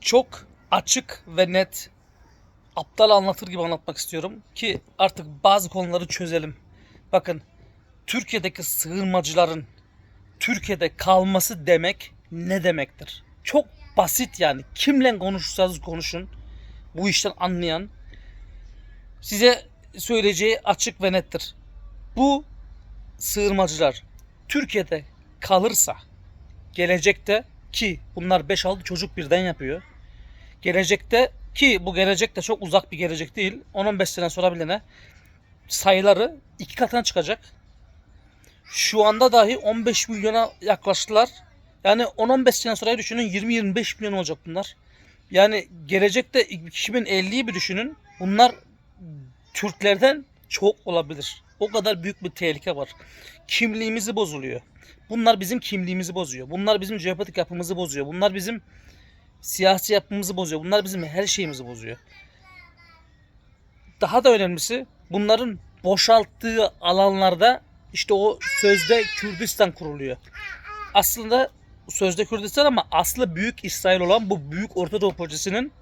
çok açık ve net aptal anlatır gibi anlatmak istiyorum ki artık bazı konuları çözelim. Bakın Türkiye'deki sığınmacıların Türkiye'de kalması demek ne demektir? Çok basit yani. Kimle konuşursanız konuşun. Bu işten anlayan size söyleyeceği açık ve nettir. Bu sığınmacılar Türkiye'de kalırsa gelecekte ki bunlar 5-6 çocuk birden yapıyor. Gelecekte ki bu gelecek de çok uzak bir gelecek değil. 10-15 sene sonra bile ne? Sayıları iki katına çıkacak. Şu anda dahi 15 milyona yaklaştılar. Yani 10-15 sene sonra düşünün 20-25 milyon olacak bunlar. Yani gelecekte 2050'yi bir düşünün. Bunlar Türklerden çok olabilir. O kadar büyük bir tehlike var. Kimliğimizi bozuluyor. Bunlar bizim kimliğimizi bozuyor. Bunlar bizim jeopolitik yapımızı bozuyor. Bunlar bizim siyasi yapımızı bozuyor. Bunlar bizim her şeyimizi bozuyor. Daha da önemlisi bunların boşalttığı alanlarda işte o sözde Kürdistan kuruluyor. Aslında sözde Kürdistan ama aslı büyük İsrail olan bu büyük Orta Doğu projesinin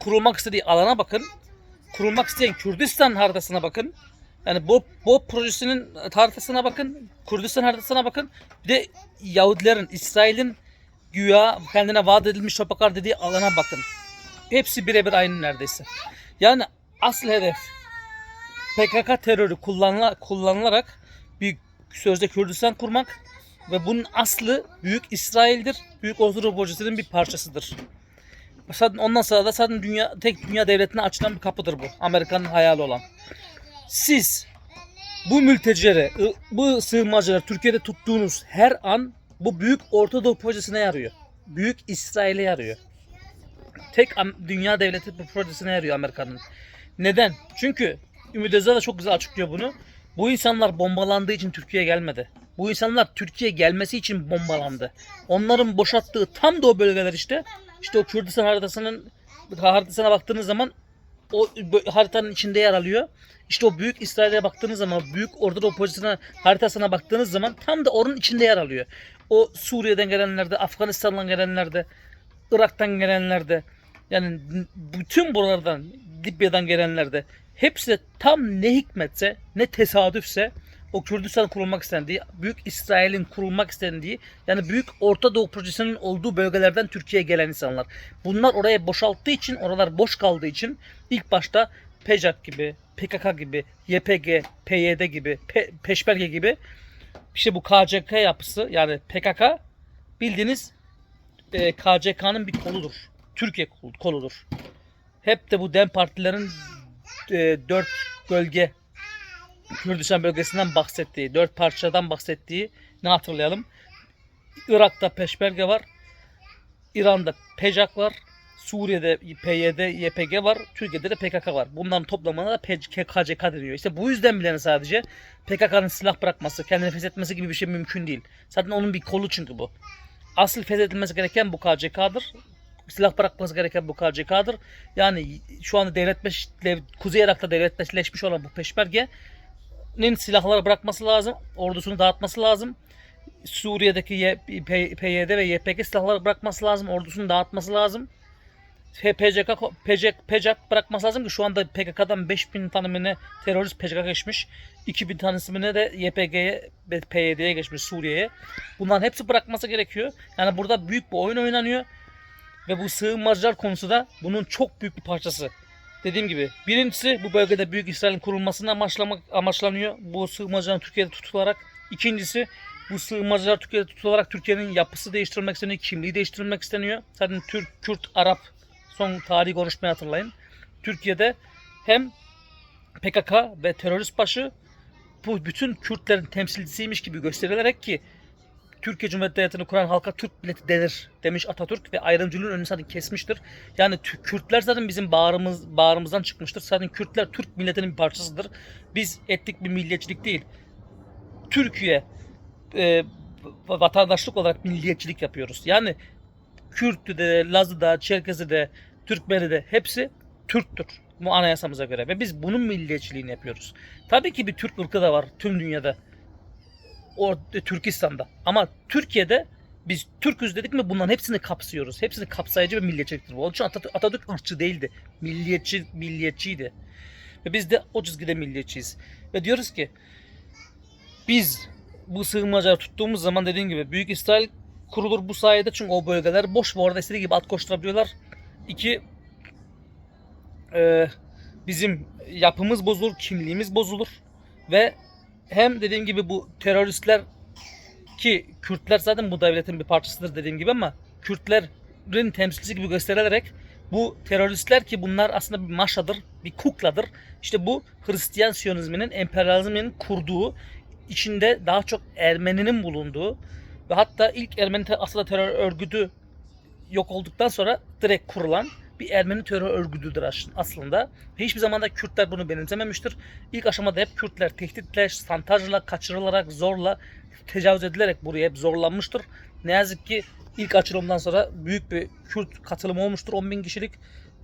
kurulmak istediği alana bakın. Kurulmak isteyen Kürdistan haritasına bakın. Yani bu, bu projesinin haritasına bakın. Kürdistan haritasına bakın. Bir de Yahudilerin, İsrail'in güya kendine vaat edilmiş topraklar dediği alana bakın. Hepsi birebir aynı neredeyse. Yani asıl hedef PKK terörü kullanıla, kullanılarak bir sözde Kürdistan kurmak ve bunun aslı Büyük İsrail'dir. Büyük Orta Projesinin bir parçasıdır. Ondan sonra da zaten dünya tek dünya devletine açılan bir kapıdır bu. Amerika'nın hayali olan. Siz bu mültecileri, ı- bu sığınmacıları Türkiye'de tuttuğunuz her an bu büyük Orta Doğu projesine yarıyor. Büyük İsrail'e yarıyor. Tek dünya devleti bu projesine yarıyor Amerika'nın. Neden? Çünkü Ümit Özdağ da çok güzel açıklıyor bunu. Bu insanlar bombalandığı için Türkiye'ye gelmedi. Bu insanlar Türkiye'ye gelmesi için bombalandı. Onların boşalttığı tam da o bölgeler işte. İşte o Kürdistan haritasının haritasına baktığınız zaman o haritanın içinde yer alıyor. İşte o büyük İsrail'e baktığınız zaman, büyük Orta Doğu projesine haritasına baktığınız zaman tam da onun içinde yer alıyor. O Suriye'den gelenlerde, Afganistan'dan gelenlerde, Irak'tan gelenlerde, yani bütün buralardan, Libya'dan gelenlerde hepsi de tam ne hikmetse, ne tesadüfse o Kürdistan kurulmak istendiği, Büyük İsrail'in kurulmak istendiği, yani Büyük Orta Doğu projesinin olduğu bölgelerden Türkiye'ye gelen insanlar. Bunlar oraya boşalttığı için, oralar boş kaldığı için ilk başta PECAK gibi, PKK gibi, YPG, PYD gibi, Pe- Peşmerge gibi işte bu KCK yapısı yani PKK bildiğiniz e, KCK'nın bir koludur. Türkiye kol- koludur. Hep de bu DEM partilerin e, dört bölge Kürdistan bölgesinden bahsettiği, dört parçadan bahsettiği ne hatırlayalım? Irak'ta Peşmerge var. İran'da PECAK var. Suriye'de PYD, YPG var. Türkiye'de de PKK var. Bunların toplamına da PCK, KCK deniyor. İşte bu yüzden bile sadece PKK'nın silah bırakması, kendini feshetmesi gibi bir şey mümkün değil. Zaten onun bir kolu çünkü bu. Asıl feshedilmesi gereken bu KCK'dır. Silah bırakması gereken bu KCK'dır. Yani şu anda devletleş, dev- Kuzey Irak'ta devletleşmiş olan bu peşmergenin silahları bırakması lazım. Ordusunu dağıtması lazım. Suriye'deki PYD ve YPG silahları bırakması lazım. Ordusunu dağıtması lazım. PCK, PCK, PCK bırakması lazım ki şu anda PKK'dan 5000 tane mi ne terörist PCK geçmiş. 2000 tanesi mi ne de YPG'ye PYD'ye geçmiş Suriye'ye. Bunların hepsi bırakması gerekiyor. Yani burada büyük bir oyun oynanıyor. Ve bu sığınmacılar konusu da bunun çok büyük bir parçası. Dediğim gibi birincisi bu bölgede Büyük İsrail'in kurulmasını amaçlamak amaçlanıyor. Bu sığınmacıların Türkiye'de tutularak. İkincisi bu sığınmacılar Türkiye'de tutularak Türkiye'nin yapısı değiştirilmek isteniyor, kimliği değiştirilmek isteniyor. Zaten Türk, Kürt, Arap son tarihi konuşmayı hatırlayın. Türkiye'de hem PKK ve terörist başı bu bütün Kürtlerin temsilcisiymiş gibi gösterilerek ki Türkiye Cumhuriyeti Devleti'ni kuran halka Türk milleti denir demiş Atatürk ve ayrımcılığın önünü zaten kesmiştir. Yani Kürtler zaten bizim bağrımız, bağrımızdan çıkmıştır. Zaten Kürtler Türk milletinin bir parçasıdır. Biz etnik bir milliyetçilik değil. Türkiye e, vatandaşlık olarak milliyetçilik yapıyoruz. Yani Kürt'ü de, Laz'ı da, Çerkez'i de, Türkmeni de hepsi Türktür bu anayasamıza göre ve biz bunun milliyetçiliğini yapıyoruz. Tabii ki bir Türk ırkı da var tüm dünyada. O Türkistan'da. Ama Türkiye'de Biz Türküz dedik mi bunların hepsini kapsıyoruz. Hepsini kapsayıcı ve milliyetçiliktir. Onun için Atatürk, Atatürk ırkçı değildi. Milliyetçi, milliyetçiydi. Ve biz de o çizgide milliyetçiyiz. Ve diyoruz ki biz bu sığınmacıları tuttuğumuz zaman dediğim gibi Büyük İsrail kurulur bu sayede çünkü o bölgeler boş ve orada istediği gibi at koşturabiliyorlar. İki e, bizim yapımız bozulur, kimliğimiz bozulur ve hem dediğim gibi bu teröristler ki Kürtler zaten bu devletin bir parçasıdır dediğim gibi ama Kürtlerin temsilcisi gibi gösterilerek bu teröristler ki bunlar aslında bir maşadır, bir kukladır. İşte bu Hristiyan Siyonizminin, emperyalizminin kurduğu, içinde daha çok Ermeninin bulunduğu ve hatta ilk Ermeni aslında terör örgütü yok olduktan sonra direkt kurulan bir Ermeni terör örgütüdür as- aslında. Ve hiçbir zaman da Kürtler bunu benimsememiştir. İlk aşamada hep Kürtler tehditle, santajla, kaçırılarak, zorla, tecavüz edilerek buraya hep zorlanmıştır. Ne yazık ki ilk açılımdan sonra büyük bir Kürt katılımı olmuştur. 10 bin kişilik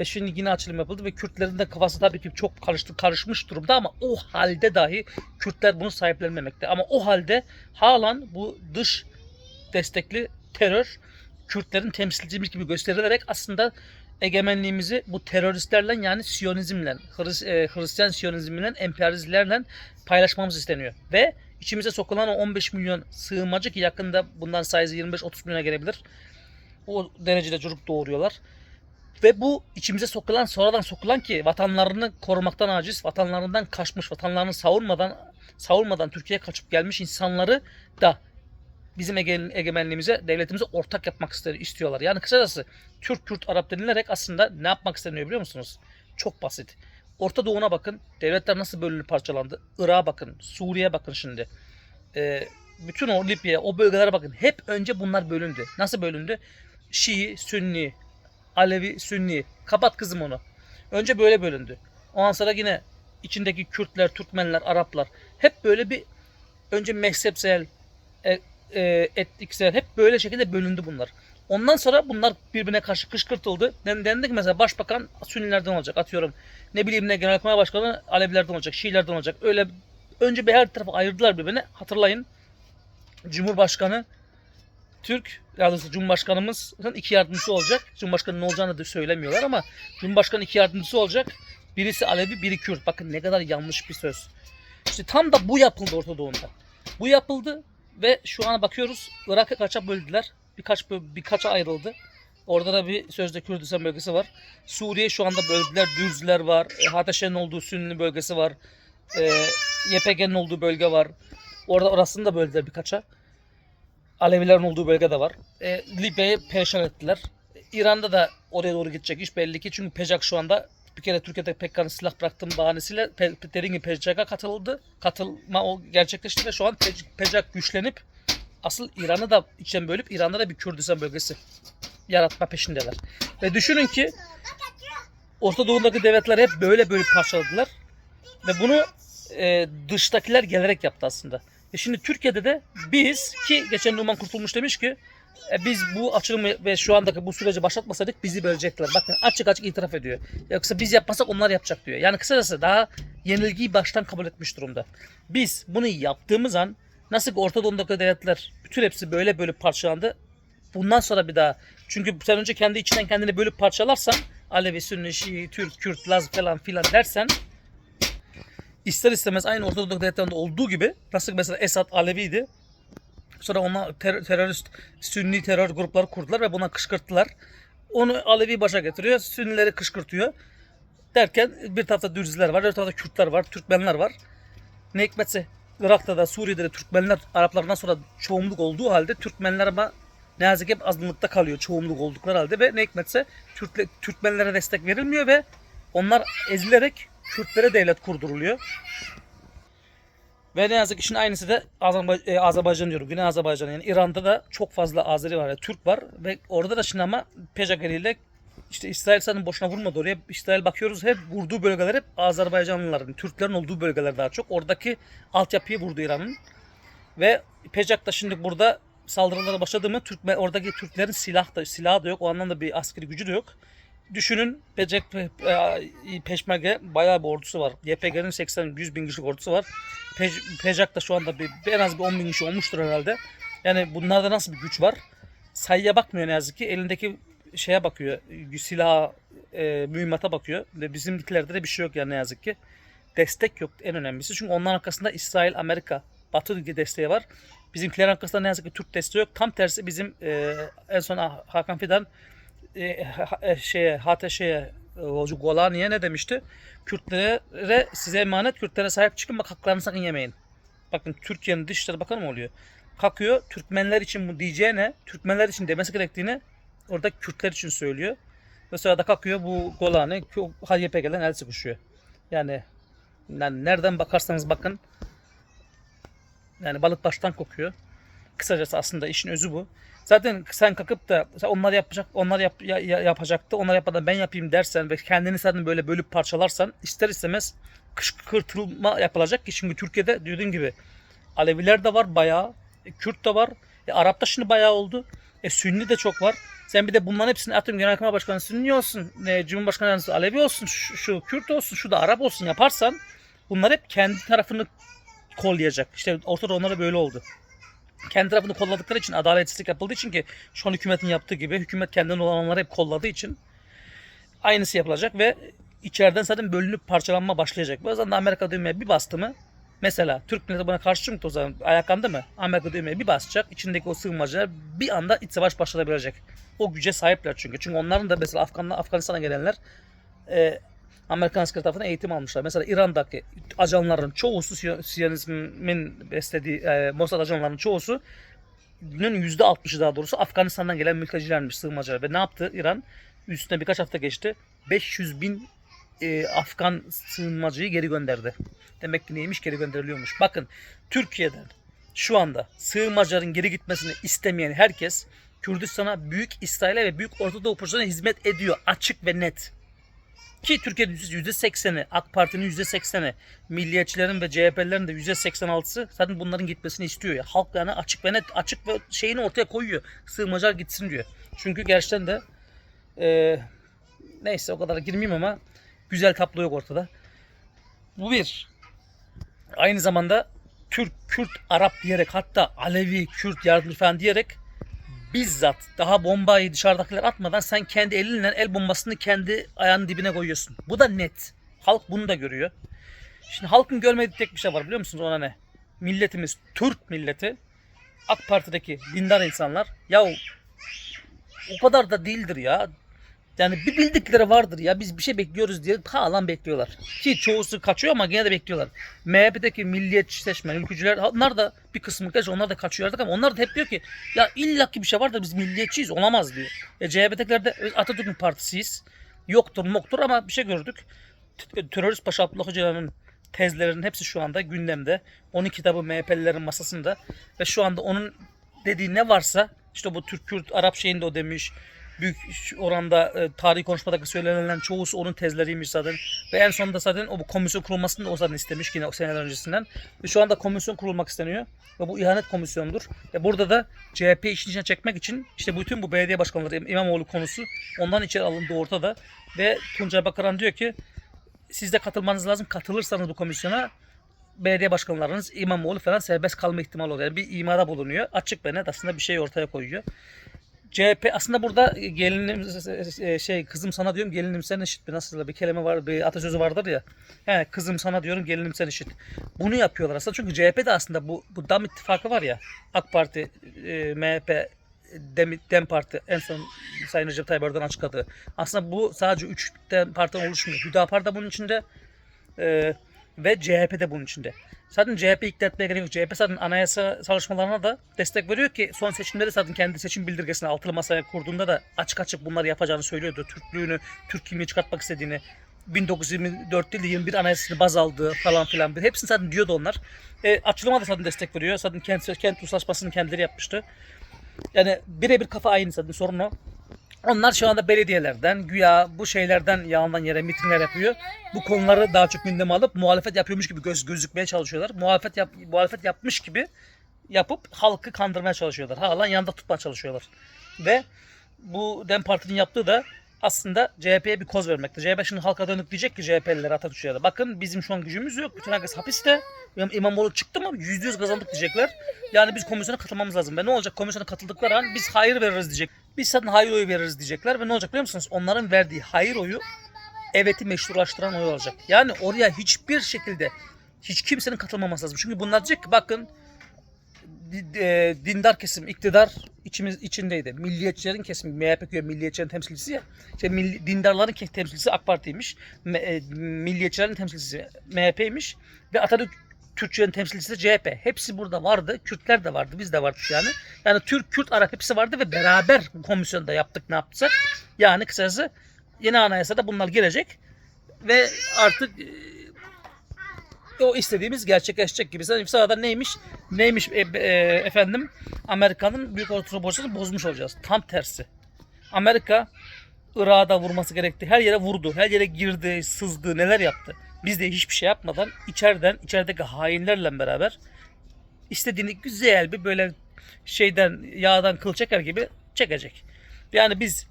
ve şimdi yine açılım yapıldı ve Kürtlerin de kafası tabii ki çok karıştı, karışmış durumda ama o halde dahi Kürtler bunu sahiplenmemekte. Ama o halde halen bu dış destekli terör Kürtlerin temsilcimiz gibi gösterilerek aslında egemenliğimizi bu teröristlerle yani Siyonizmle, Hris- e, Hristiyan Siyonizmle, emperyalistlerle paylaşmamız isteniyor. Ve içimize sokulan o 15 milyon sığınmacı ki yakında bundan sayısı 25-30 milyona gelebilir. O derecede çocuk doğuruyorlar. Ve bu içimize sokulan, sonradan sokulan ki vatanlarını korumaktan aciz, vatanlarından kaçmış, vatanlarını savunmadan savunmadan Türkiye'ye kaçıp gelmiş insanları da bizim ege- egemenliğimize, devletimize ortak yapmak istiyorlar. Yani kısacası Türk, Kürt, Arap denilerek aslında ne yapmak isteniyor biliyor musunuz? Çok basit. Orta Doğu'na bakın. Devletler nasıl bölünüp parçalandı. Irak'a bakın. Suriye'ye bakın şimdi. Ee, bütün o Libya'ya, o bölgelere bakın. Hep önce bunlar bölündü. Nasıl bölündü? Şii, Sünni, Alevi, Sünni. Kapat kızım onu. Önce böyle bölündü. Ondan sonra yine içindeki Kürtler, Türkmenler, Araplar hep böyle bir önce mezhepsel, e, e, etniksel hep böyle şekilde bölündü bunlar. Ondan sonra bunlar birbirine karşı kışkırtıldı. Den- Dendi ki mesela başbakan Sünnilerden olacak atıyorum. Ne bileyim ne genelkurmay başkanı Alevilerden olacak, Şiilerden olacak. Öyle önce bir her tarafa ayırdılar birbirine. Hatırlayın. Cumhurbaşkanı Türk, daha doğrusu Cumhurbaşkanımızın iki yardımcısı olacak. Cumhurbaşkanı ne olacağını da söylemiyorlar ama Cumhurbaşkanı iki yardımcısı olacak. Birisi Alevi, biri Kürt. Bakın ne kadar yanlış bir söz. İşte tam da bu yapıldı Orta Doğu'nda. Bu yapıldı ve şu an bakıyoruz Irak'a kaça böldüler. Birkaç birkaça ayrıldı. Orada da bir sözde Kürdistan bölgesi var. Suriye şu anda böldüler. Dürzler var. E, Hateşe'nin olduğu Sünni bölgesi var. E, YPG'nin olduğu bölge var. Orada orasını da böldüler birkaça. Alevilerin olduğu bölge de var. E, Libya'yı perişan ettiler. İran'da da oraya doğru gidecek iş belli ki. Çünkü PECAK şu anda bir kere Türkiye'de PKK'nın silah bıraktığım bahanesiyle dediğim gibi PCK'a katıldı. Katılma o gerçekleşti ve şu an PCK güçlenip asıl İran'ı da içten bölüp İran'da da bir Kürdistan bölgesi yaratma peşindeler. Ve düşünün ki Orta Doğu'daki devletler hep böyle böyle parçaladılar. Ve bunu e, dıştakiler gelerek yaptı aslında. E şimdi Türkiye'de de biz ki geçen Numan Kurtulmuş demiş ki e, biz bu açılımı ve şu andaki bu süreci başlatmasaydık bizi bölecekler. Bakın açık açık itiraf ediyor. Yoksa biz yapmasak onlar yapacak diyor. Yani kısacası daha yenilgiyi baştan kabul etmiş durumda. Biz bunu yaptığımız an nasıl ki Orta Doğu'daki devletler bütün hepsi böyle böyle parçalandı. Bundan sonra bir daha çünkü sen önce kendi içinden kendini bölüp parçalarsan Alevi, Sünni, Şii, Türk, Kürt, Laz falan filan dersen ister istemez aynı Orta Doğu'daki devletlerinde olduğu gibi nasıl mesela Esad Alevi'ydi. Sonra ona ter- terörist Sünni terör grupları kurdular ve buna kışkırttılar. Onu Alevi başa getiriyor, Sünnileri kışkırtıyor. Derken bir tarafta Dürziler var, bir tarafta Kürtler var, Türkmenler var. Ne hikmetse Irak'ta da Suriye'de de Türkmenler Araplardan sonra çoğunluk olduğu halde Türkmenler ama ne yazık ki hep azınlıkta kalıyor çoğunluk oldukları halde ve ne hikmetse Türkle, Türkmenlere destek verilmiyor ve onlar ezilerek Kürtlere devlet kurduruluyor. Ve ne yazık ki şimdi aynısı da e, Azerbaycan diyorum. Güney Azerbaycan yani İran'da da çok fazla Azeri var, yani Türk var ve orada da şimdi ama PKK ile işte İsrail sanırım boşuna vurmadı oraya. İsrail bakıyoruz hep vurduğu bölgeler hep Azerbaycanlıların, Türklerin olduğu bölgeler daha çok. Oradaki altyapıyı vurdu İran'ın. Ve PKK da şimdi burada saldırılara başladı mı Türk, oradaki Türklerin silah da, silahı da yok. O anlamda bir askeri gücü de yok. Düşünün Pecek e, Peşmerge bayağı bir ordusu var. YPG'nin 80-100 bin kişilik ordusu var. Pe, Pecak da şu anda bir, en az bir 10 bin kişi olmuştur herhalde. Yani bunlarda nasıl bir güç var? sayıya bakmıyor ne yazık ki. Elindeki şeye bakıyor. Silaha, e, mühimmata bakıyor. Ve bizimkilerde de bir şey yok yani ne yazık ki. Destek yok en önemlisi. Çünkü onların arkasında İsrail, Amerika, Batı desteği var. Bizimkilerin arkasında ne yazık ki Türk desteği yok. Tam tersi bizim e, en son Hakan Fidan e, e, şeye HTŞ'ye e, o Golani'ye ne demişti? Kürtlere size emanet Kürtlere sahip çıkın bak haklarını sakın yemeyin. Bakın Türkiye'nin Dışişleri Bakanı mı oluyor? Kalkıyor Türkmenler için bu diyeceğine Türkmenler için demesi gerektiğini orada Kürtler için söylüyor. Ve sonra da kalkıyor bu Golani HDP'den el sıkışıyor. Yani, yani nereden bakarsanız bakın yani balık baştan kokuyor. Kısacası aslında işin özü bu. Zaten sen kalkıp da onlar yapacak, onlar yap, ya- ya- yapacaktı, onlar yapmadan ben yapayım dersen ve kendini zaten böyle bölüp parçalarsan ister istemez kışkırtılma yapılacak ki çünkü Türkiye'de dediğim gibi Aleviler de var bayağı, e, Kürt de var, e, Arap da şimdi bayağı oldu, e, Sünni de çok var. Sen bir de bunların hepsini atıyorum Genelkurmay Başkanı Sünni olsun, e, Cumhurbaşkanı Yardımcısı Alevi olsun, şu, şu Kürt olsun, şu da Arap olsun yaparsan bunlar hep kendi tarafını kollayacak. İşte ortada onlara böyle oldu kendi tarafını kolladıkları için adaletsizlik yapıldığı için ki şu an hükümetin yaptığı gibi hükümet kendinden olanları hep kolladığı için aynısı yapılacak ve içeriden zaten bölünüp parçalanma başlayacak. O zaman da Amerika düğmeye bir bastı mı mesela Türk milleti buna karşı çıktı o zaman ayaklandı mı Amerika düğmeye bir basacak içindeki o sığınmacılar bir anda iç savaş başlatabilecek. O güce sahipler çünkü. Çünkü onların da mesela Afganistan'a gelenler e, Amerikan askeri tarafından eğitim almışlar. Mesela İran'daki ajanların çoğusu Siyo- Siyonizmin beslediği e, Mossad ajanlarının çoğusu yüzde 60'ı daha doğrusu Afganistan'dan gelen mültecilermiş, sığınmacılar. Ve ne yaptı İran? Üstüne birkaç hafta geçti. 500 bin e, Afgan sığınmacıyı geri gönderdi. Demek ki neymiş geri gönderiliyormuş. Bakın Türkiye'den şu anda sığınmacıların geri gitmesini istemeyen herkes Kürdistan'a büyük İsrail'e ve büyük Orta Doğu hizmet ediyor. Açık ve net. Ki Türkiye'de %80'i, AK Parti'nin %80'i, milliyetçilerin ve CHP'lerin de %86'sı zaten bunların gitmesini istiyor. Ya. Halk yani açık ve net, açık ve şeyini ortaya koyuyor. Sığınmacılar gitsin diyor. Çünkü gerçekten de e, neyse o kadar girmeyeyim ama güzel tablo yok ortada. Bu bir. Aynı zamanda Türk, Kürt, Arap diyerek hatta Alevi, Kürt yardımcı falan diyerek bizzat daha bombayı dışarıdakiler atmadan sen kendi elinle el bombasını kendi ayağının dibine koyuyorsun. Bu da net. Halk bunu da görüyor. Şimdi halkın görmediği tek bir şey var biliyor musunuz ona ne? Milletimiz Türk milleti. AK Parti'deki dindar insanlar. Ya o kadar da değildir ya. Yani bir bildikleri vardır ya biz bir şey bekliyoruz diye hala bekliyorlar. Ki çoğusu kaçıyor ama gene de bekliyorlar. MHP'deki milliyetçi seçmen, ülkücüler onlar da bir kısmı kaç onlar da kaçıyor artık ama onlar da hep diyor ki ya illaki bir şey var da biz milliyetçiyiz olamaz diyor. E CHP'dekiler de Atatürk'ün partisiyiz. Yoktur moktur ama bir şey gördük. T- Terörist Paşa Abdullah Öcalan'ın tezlerinin hepsi şu anda gündemde. Onun kitabı MHP'lilerin masasında ve şu anda onun dediği ne varsa işte bu Türk Kürt Arap şeyinde o demiş. Büyük oranda e, tarih konuşmadaki söylenilen çoğusu onun tezleriymiş zaten. Ve en sonunda zaten o bu komisyon kurulmasını da o zaten istemiş yine o seneler öncesinden. Ve şu anda komisyon kurulmak isteniyor. Ve bu ihanet komisyonudur. Ve burada da CHP işin içine çekmek için işte bütün bu belediye başkanları İm- İmamoğlu konusu ondan içeri alındığı ortada. Ve Tuncay Bakaran diyor ki siz de katılmanız lazım. Katılırsanız bu komisyona belediye başkanlarınız İmamoğlu falan serbest kalma ihtimali oluyor. Yani bir imada bulunuyor. Açık ve net aslında bir şey ortaya koyuyor. CHP aslında burada gelinim e, şey kızım sana diyorum gelinim sen eşit bir nasıl bir kelime var bir atasözü vardır ya. He, kızım sana diyorum gelinim sen eşit. Bunu yapıyorlar aslında çünkü CHP de aslında bu bu dam ittifakı var ya AK Parti, e, MHP, Dem, Dem Parti en son Sayın Recep Tayyip Erdoğan açıkladı. Aslında bu sadece 3 Dem Parti'den oluşmuyor. Hüdapar da bunun içinde e, ve CHP de bunun içinde. Zaten CHP ikna etmeye gerek yok. CHP zaten anayasa çalışmalarına da destek veriyor ki son seçimde de zaten kendi seçim bildirgesini altılı masaya kurduğunda da açık açık bunları yapacağını söylüyordu. Türklüğünü, Türk kimliği çıkartmak istediğini, 1924 değil de 21 anayasasını baz aldığı falan filan. Hepsini zaten diyordu onlar. E, açılıma da zaten destek veriyor. Zaten kent, kent uzlaşmasını kendileri yapmıştı. Yani birebir kafa aynı zaten sorun o. Onlar şu anda belediyelerden, güya bu şeylerden yandan yere mitingler yapıyor. Bu konuları daha çok gündeme alıp muhalefet yapıyormuş gibi göz, gözükmeye çalışıyorlar. Muhalefet yap, muhalefet yapmış gibi yapıp halkı kandırmaya çalışıyorlar. Hala yanında tutmaya çalışıyorlar. Ve bu Dem Parti'nin yaptığı da aslında CHP'ye bir koz vermekte. CHP şimdi halka dönük diyecek ki CHP'lilere Atatürkçülere bakın bizim şu an gücümüz yok. Bütün herkes hapiste. İmam- İmamoğlu çıktı mı yüzde yüz kazandık diyecekler. Yani biz komisyona katılmamız lazım. Ve ne olacak komisyona katıldıkları an biz hayır veririz diyecek. Biz zaten hayır oyu veririz diyecekler. Ve ne olacak biliyor musunuz? Onların verdiği hayır oyu evet'i meşrulaştıran oy olacak. Yani oraya hiçbir şekilde hiç kimsenin katılmaması lazım. Çünkü bunlar diyecek ki bakın e, dindar kesim iktidar içimiz içindeydi. Milliyetçilerin kesimi MHP köy milliyetçilerin temsilcisi ya. İşte milli- dindarların temsilcisi AK Parti'ymiş. E, milliyetçilerin temsilcisi MHP'ymiş ve Atatürk Türkçülerin temsilcisi CHP. Hepsi burada vardı. Kürtler de vardı. Biz de vardık yani. Yani Türk, Kürt, Arap hepsi vardı ve beraber komisyonda yaptık ne yaptık. Yani kısacası yeni anayasada bunlar girecek ve artık e, o istediğimiz gerçekleşecek gibi. Sadece sırada neymiş? Neymiş e, e, efendim? Amerika'nın büyük orta borsasını bozmuş olacağız. Tam tersi. Amerika Irak'a da vurması gerekti. Her yere vurdu. Her yere girdi, sızdı, neler yaptı. Biz de hiçbir şey yapmadan içeriden, içerideki hainlerle beraber istediğini güzel bir böyle şeyden, yağdan kıl çeker gibi çekecek. Yani biz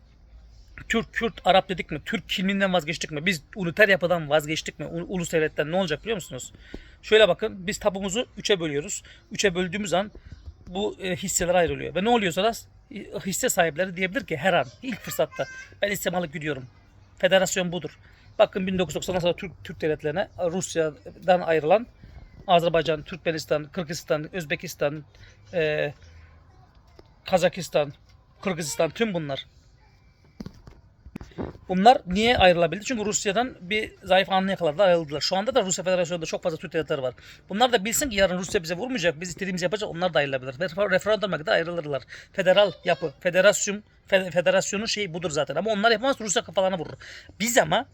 Türk, Kürt, Arap dedik mi? Türk kimliğinden vazgeçtik mi? Biz uniter yapıdan vazgeçtik mi? Ulus devletten ne olacak biliyor musunuz? Şöyle bakın biz tapumuzu üçe bölüyoruz. Üçe böldüğümüz an bu e, hisseler ayrılıyor. Ve ne oluyor sonra? Hisse sahipleri diyebilir ki her an ilk fırsatta ben hissemi alıp gidiyorum. Federasyon budur. Bakın 1990'dan sonra Türk, Türk devletlerine Rusya'dan ayrılan Azerbaycan, Türkmenistan, Kırgızistan, Özbekistan, e, Kazakistan, Kırgızistan tüm bunlar Bunlar niye ayrılabildi? Çünkü Rusya'dan bir zayıf anını yakaladılar, ayrıldılar. Şu anda da Rusya Federasyonu'nda çok fazla Türk devletleri var. Bunlar da bilsin ki yarın Rusya bize vurmayacak, biz istediğimizi yapacak, onlar da ayrılabilir. Refer- Referanduma kadar ayrılırlar. Federal yapı, federasyon, fe- federasyonun şeyi budur zaten. Ama onlar yapamaz, Rusya kafalarına vurur. Biz ama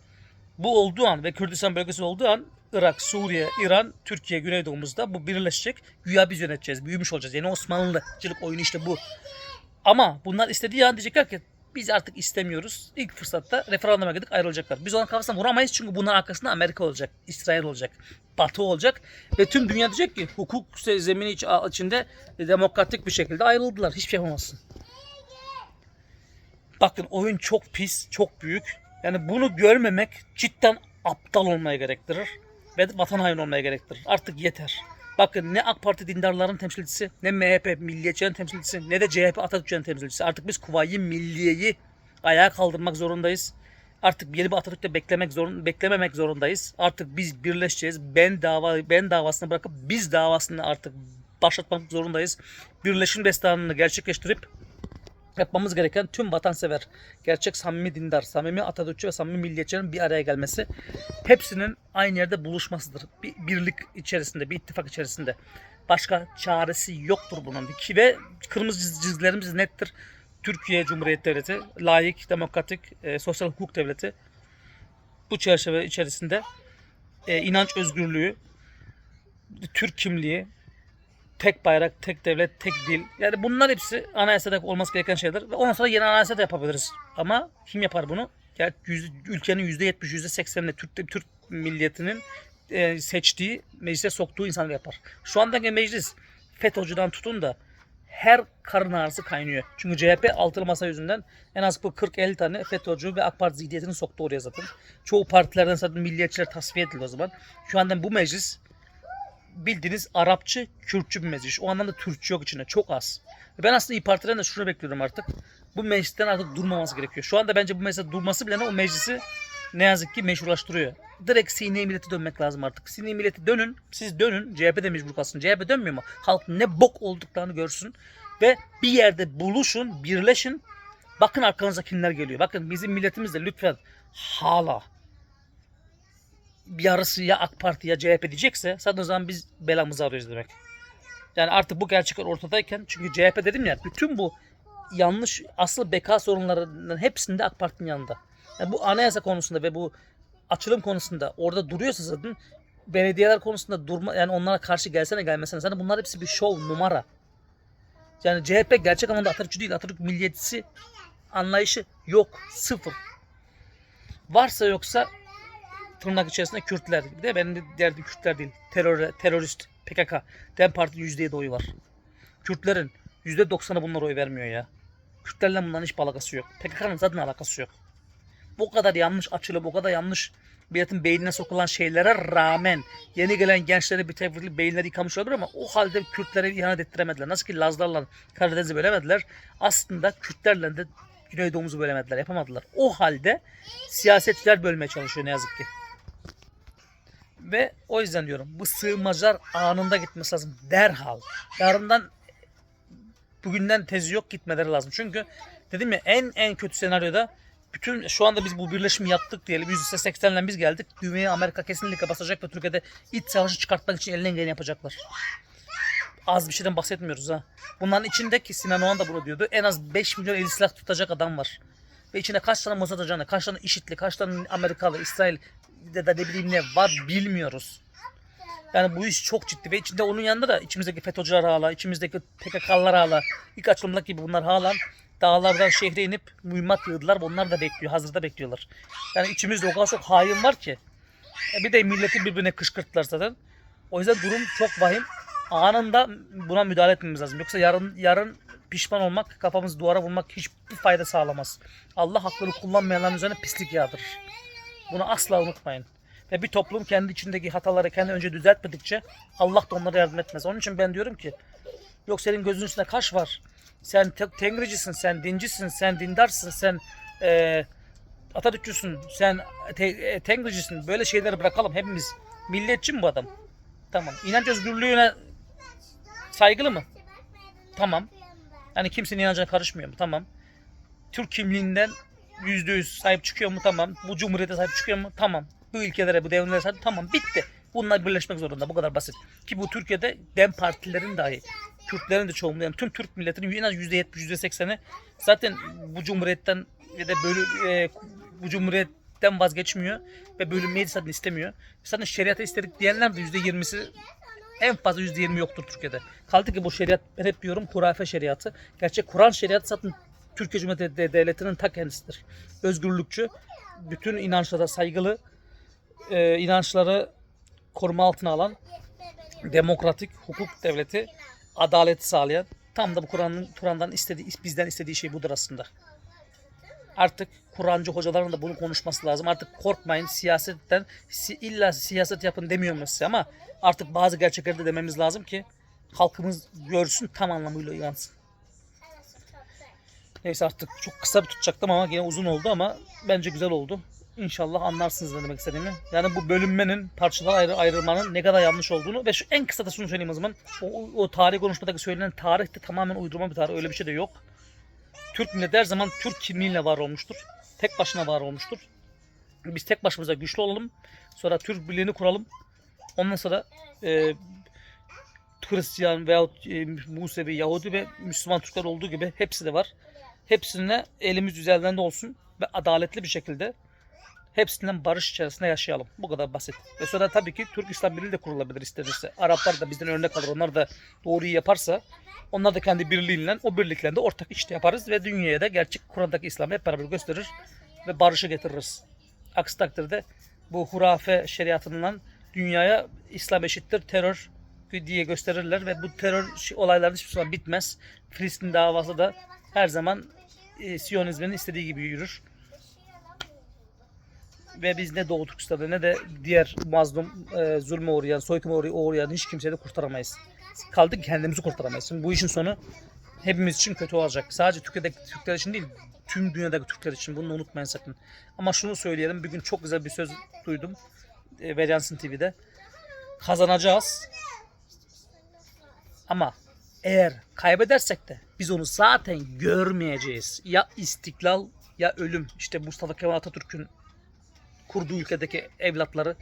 bu olduğu an ve Kürdistan bölgesi olduğu an Irak, Suriye, İran, Türkiye, Güneydoğumuzda bu birleşecek. Güya biz yöneteceğiz, büyümüş olacağız. Yeni Osmanlıcılık oyunu işte bu. Ama bunlar istediği an diyecekler ki biz artık istemiyoruz. İlk fırsatta referanduma gidip ayrılacaklar. Biz onun kafasına vuramayız çünkü bunun arkasında Amerika olacak, İsrail olacak, Batı olacak ve tüm dünya diyecek ki hukuk zemini iç- içinde demokratik bir şekilde ayrıldılar. Hiçbir şey yapamazsın. Bakın oyun çok pis, çok büyük. Yani bunu görmemek cidden aptal olmaya gerektirir ve vatan haini olmaya gerektirir. Artık yeter. Bakın ne AK Parti dindarların temsilcisi, ne MHP milliyetçilerin temsilcisi, ne de CHP Atatürkçülerin temsilcisi. Artık biz Kuvayi Milliye'yi ayağa kaldırmak zorundayız. Artık yeni bir Atatürk'te beklemek zorun, beklememek zorundayız. Artık biz birleşeceğiz. Ben dava ben davasını bırakıp biz davasını artık başlatmak zorundayız. Birleşim destanını gerçekleştirip yapmamız gereken tüm vatansever, gerçek samimi dindar, samimi Atatürkçü ve samimi milliyetçilerin bir araya gelmesi hepsinin aynı yerde buluşmasıdır. Bir birlik içerisinde, bir ittifak içerisinde. Başka çaresi yoktur bunun. Ki ve kırmızı çiz- çizgilerimiz nettir. Türkiye Cumhuriyeti Devleti, layık, demokratik, e, sosyal hukuk devleti. Bu çerçeve içerisinde e, inanç özgürlüğü, Türk kimliği, tek bayrak, tek devlet, tek dil. Yani bunlar hepsi anayasada olması gereken şeyler. Ve ondan sonra yeni anayasa da yapabiliriz. Ama kim yapar bunu? Yani yüz- ülkenin %70, %80'ine Türk, Türk milliyetinin e, seçtiği, meclise soktuğu insanlar yapar. Şu andaki meclis FETÖ'cüden tutun da her karın ağrısı kaynıyor. Çünkü CHP altılı masa yüzünden en az bu 40-50 tane FETÖ'cü ve AK Parti zihniyetini soktu oraya zaten. Çoğu partilerden zaten milliyetçiler tasfiye edildi o zaman. Şu anda bu meclis bildiğiniz Arapçı, Kürtçü bir meclis. O anlamda Türkçe yok içinde. Çok az. Ben aslında İYİ Parti'den de şunu bekliyorum artık. Bu meclisten artık durmaması gerekiyor. Şu anda bence bu mecliste durması bile o meclisi ne yazık ki meşrulaştırıyor. Direkt sine millete dönmek lazım artık. Sine millete dönün. Siz dönün. CHP de mecbur kalsın. CHP dönmüyor mu? Halk ne bok olduklarını görsün. Ve bir yerde buluşun, birleşin. Bakın arkanıza kimler geliyor. Bakın bizim milletimiz de lütfen hala yarısı ya AK Parti ya CHP diyecekse zaten o zaman biz belamızı arıyoruz demek. Yani artık bu gerçekler ortadayken çünkü CHP dedim ya bütün bu yanlış asıl beka sorunlarının hepsinde AK Parti'nin yanında. Yani bu anayasa konusunda ve bu açılım konusunda orada duruyorsa zaten belediyeler konusunda durma yani onlara karşı gelsene gelmesene zaten bunlar hepsi bir şov numara. Yani CHP gerçek anlamda Atatürkçü değil Atatürk milliyetçisi anlayışı yok sıfır. Varsa yoksa tırnak içerisinde Kürtler. Bir de benim de derdim Kürtler değil. Terör, terörist PKK. Dem Parti %7 oyu var. Kürtlerin %90'ı bunlara oy vermiyor ya. Kürtlerle bunların hiç alakası yok. PKK'nın zaten alakası yok. bu kadar yanlış açılıp o kadar yanlış milletin beynine sokulan şeylere rağmen yeni gelen gençleri bir tefrikli beyinleri yıkamış olabilir ama o halde Kürtlere ihanet ettiremediler. Nasıl ki Lazlarla Karadeniz'i bölemediler. Aslında Kürtlerle de Güneydoğumuzu bölemediler. Yapamadılar. O halde siyasetçiler bölmeye çalışıyor ne yazık ki. Ve o yüzden diyorum bu sığınmacılar anında gitmesi lazım. Derhal. Yarından bugünden tezi yok gitmeleri lazım. Çünkü dedim ya en en kötü senaryoda bütün şu anda biz bu birleşimi yaptık diyelim. %80'le biz geldik. Düğmeye Amerika kesinlikle basacak ve Türkiye'de iç savaşı çıkartmak için elinden geleni yapacaklar. Az bir şeyden bahsetmiyoruz ha. Bunların içindeki Sinan Oğan da bunu diyordu. En az 5 milyon el silah tutacak adam var. Ve içinde kaç tane Mossad ajanı, kaç tane IŞİD'li, kaç tane Amerikalı, İsrail de, de ne bileyim ne var bilmiyoruz. Yani bu iş çok ciddi ve içinde onun yanında da içimizdeki FETÖ'cüler hala, içimizdeki PKK'lılar hala, ilk açılımdaki gibi bunlar hala dağlardan şehre inip mühimmat yığdılar. Onlar da bekliyor, hazırda bekliyorlar. Yani içimizde o kadar çok hain var ki. E bir de milleti birbirine kışkırttılar zaten. O yüzden durum çok vahim. Anında buna müdahale etmemiz lazım. Yoksa yarın yarın pişman olmak, kafamızı duvara vurmak hiçbir fayda sağlamaz. Allah hakkını kullanmayanların üzerine pislik yağdırır. Bunu asla unutmayın. Ve bir toplum kendi içindeki hataları kendi önce düzeltmedikçe Allah da onlara yardım etmez. Onun için ben diyorum ki yok senin gözünün üstünde kaş var. Sen te- tengricisin, sen dincisin, sen dindarsın, sen eee Atatürkçüsün, sen te- e, tengricisin. Böyle şeyleri bırakalım hepimiz. Milliyetçi mi bu adam? Tamam. İnanç özgürlüğüne saygılı mı? Tamam. Yani kimsenin inancına karışmıyor mu? Tamam. Türk kimliğinden yüzde yüz sahip çıkıyor mu? Tamam. Bu cumhuriyete sahip çıkıyor mu? Tamam. Bu ülkelere, bu devletlere sahip Tamam. Bitti. Bunlar birleşmek zorunda. Bu kadar basit. Ki bu Türkiye'de dem partilerin dahi Kürtlerin de çoğunluğu yani tüm Türk milletinin en az yüzde yetmiş, yüzde sekseni zaten bu cumhuriyetten ya da bölü, e, bu cumhuriyetten vazgeçmiyor ve bölünmeyi zaten istemiyor. Zaten şeriata istedik diyenler de yüzde yirmisi en fazla yüzde yirmi yoktur Türkiye'de. Kaldı ki bu şeriat ben hep diyorum hurafe şeriatı. Gerçek Kur'an şeriatı zaten Türkiye Cumhuriyeti De- Devleti'nin ta kendisidir. Özgürlükçü, bütün inançlara saygılı, e, inançları koruma altına alan, demokratik hukuk devleti, adaleti sağlayan tam da bu Kur'an'ın Kur'an'dan istediği bizden istediği şey budur aslında. Artık Kur'ancı hocaların da bunu konuşması lazım. Artık korkmayın siyasetten si- illa siyaset yapın demiyorum size ama artık bazı gerçekleri de dememiz lazım ki halkımız görsün tam anlamıyla uyansın. Neyse artık çok kısa bir tutacaktım ama yine uzun oldu ama bence güzel oldu. İnşallah anlarsınız ne demek istediğimi. Yani bu bölünmenin, parçalara ayrı, ayrılmanın ne kadar yanlış olduğunu ve şu en kısa da şunu söyleyeyim o zaman. O, o, tarih konuşmadaki söylenen tarih de tamamen uydurma bir tarih. Öyle bir şey de yok. Türk milleti her zaman Türk kimliğiyle var olmuştur. Tek başına var olmuştur. Biz tek başımıza güçlü olalım. Sonra Türk birliğini kuralım. Ondan sonra e, Hristiyan veyahut e, Musevi, Yahudi ve Müslüman Türkler olduğu gibi hepsi de var. Hepsine elimiz üzerinden de olsun ve adaletli bir şekilde hepsinden barış içerisinde yaşayalım. Bu kadar basit. Ve sonra tabii ki Türk İslam Birliği de kurulabilir istenirse. Araplar da bizden örnek alır. Onlar da doğruyu yaparsa onlar da kendi birliğiyle o birliklerinde ortak işte yaparız ve dünyaya da gerçek Kur'an'daki İslam'ı hep beraber gösterir ve barışı getiririz. Aksi takdirde bu hurafe şeriatından dünyaya İslam eşittir terör diye gösterirler ve bu terör olayları hiçbir zaman bitmez. Filistin davası da her zaman e, Siyonizmin istediği gibi yürür. Ve biz ne Doğu Türkistan'da ne de diğer mazlum e, zulme uğrayan, soykırıma uğray- uğrayan hiç kimseyi de kurtaramayız. Kaldı kendimizi kurtaramayız. Şimdi bu işin sonu hepimiz için kötü olacak. Sadece Türkiye'deki Türkler için değil, tüm dünyadaki Türkler için. Bunu unutmayın sakın. Ama şunu söyleyelim. Bir gün çok güzel bir söz duydum. E, Veryansın TV'de. Kazanacağız. Ama eğer kaybedersek de biz onu zaten görmeyeceğiz. Ya istiklal ya ölüm. İşte Mustafa Kemal Atatürk'ün kurduğu ülkedeki evlatları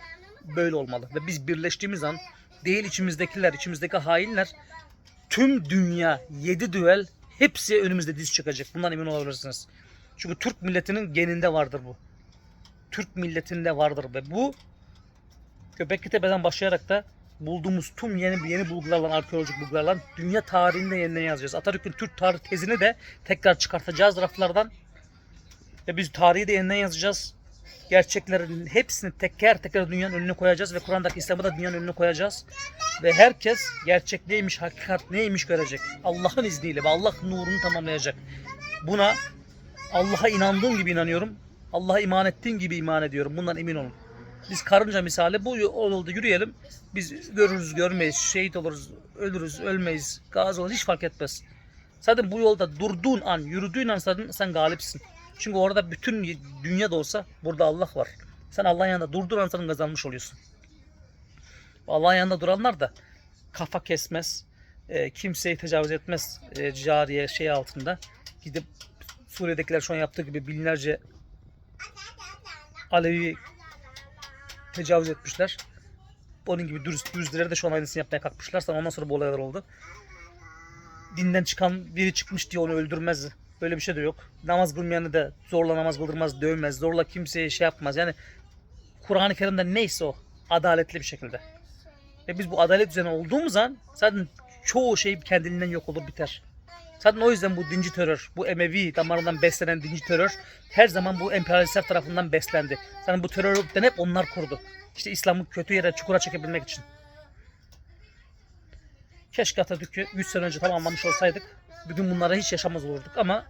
böyle olmalı. Ve biz birleştiğimiz an değil içimizdekiler, içimizdeki hainler tüm dünya yedi düel hepsi önümüzde diz çökecek. Bundan emin olabilirsiniz. Çünkü Türk milletinin geninde vardır bu. Türk milletinde vardır ve bu Göbekli Tepe'den başlayarak da bulduğumuz tüm yeni yeni bulgularla, arkeolojik bulgularla dünya tarihinde yeniden yazacağız. Atatürk'ün Türk tarih tezini de tekrar çıkartacağız raflardan. Ve biz tarihi de yeniden yazacağız. Gerçeklerin hepsini teker teker dünyanın önüne koyacağız ve Kur'an'daki İslam'ı da dünyanın önüne koyacağız. Ve herkes gerçek neymiş, hakikat neymiş görecek. Allah'ın izniyle ve Allah nurunu tamamlayacak. Buna Allah'a inandığım gibi inanıyorum. Allah'a iman ettiğim gibi iman ediyorum. Bundan emin olun. Biz karınca misali bu yolda yürüyelim. Biz görürüz, görmeyiz, şehit oluruz, ölürüz, ölmeyiz, gazi oluruz hiç fark etmez. Zaten bu yolda durduğun an, yürüdüğün an zaten sen galipsin. Çünkü orada bütün dünya da olsa burada Allah var. Sen Allah'ın yanında durduğun an sen kazanmış oluyorsun. Allah'ın yanında duranlar da kafa kesmez, e, kimseyi tecavüz etmez e, cariye şey altında. Gidip Suriye'dekiler şu an yaptığı gibi binlerce Alevi tecavüz etmişler. Onun gibi dürüst dürüstlere de şu an aynısını yapmaya kalkmışlar. Sonra ondan sonra bu olaylar oldu. Dinden çıkan biri çıkmış diye onu öldürmez. Böyle bir şey de yok. Namaz kılmayanı da zorla namaz kıldırmaz, dövmez. Zorla kimseye şey yapmaz. Yani Kur'an-ı Kerim'de neyse o. Adaletli bir şekilde. Ve biz bu adalet üzerine olduğumuz an zaten çoğu şey kendiliğinden yok olur biter. Zaten o yüzden bu dinci terör, bu Emevi damarından beslenen dinci terör her zaman bu emperyalistler tarafından beslendi. Zaten bu terör örgütlerini hep onlar kurdu. İşte İslam'ı kötü yere, çukura çekebilmek için. Keşke Atatürk'ü 100 sene önce tamamlamış olsaydık. Bugün bunlara hiç yaşamaz olurduk ama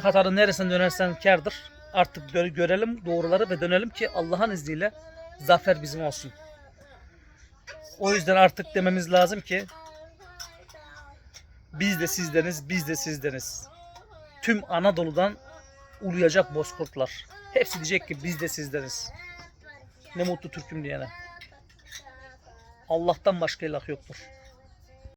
hatanın neresine dönersen kârdır. Artık gö- görelim doğruları ve dönelim ki Allah'ın izniyle zafer bizim olsun. O yüzden artık dememiz lazım ki biz de sizdeniz, biz de sizdeniz. Tüm Anadolu'dan uluyacak bozkurtlar. Hepsi diyecek ki biz de sizdeniz. Ne mutlu Türk'üm diyene. Allah'tan başka ilah yoktur.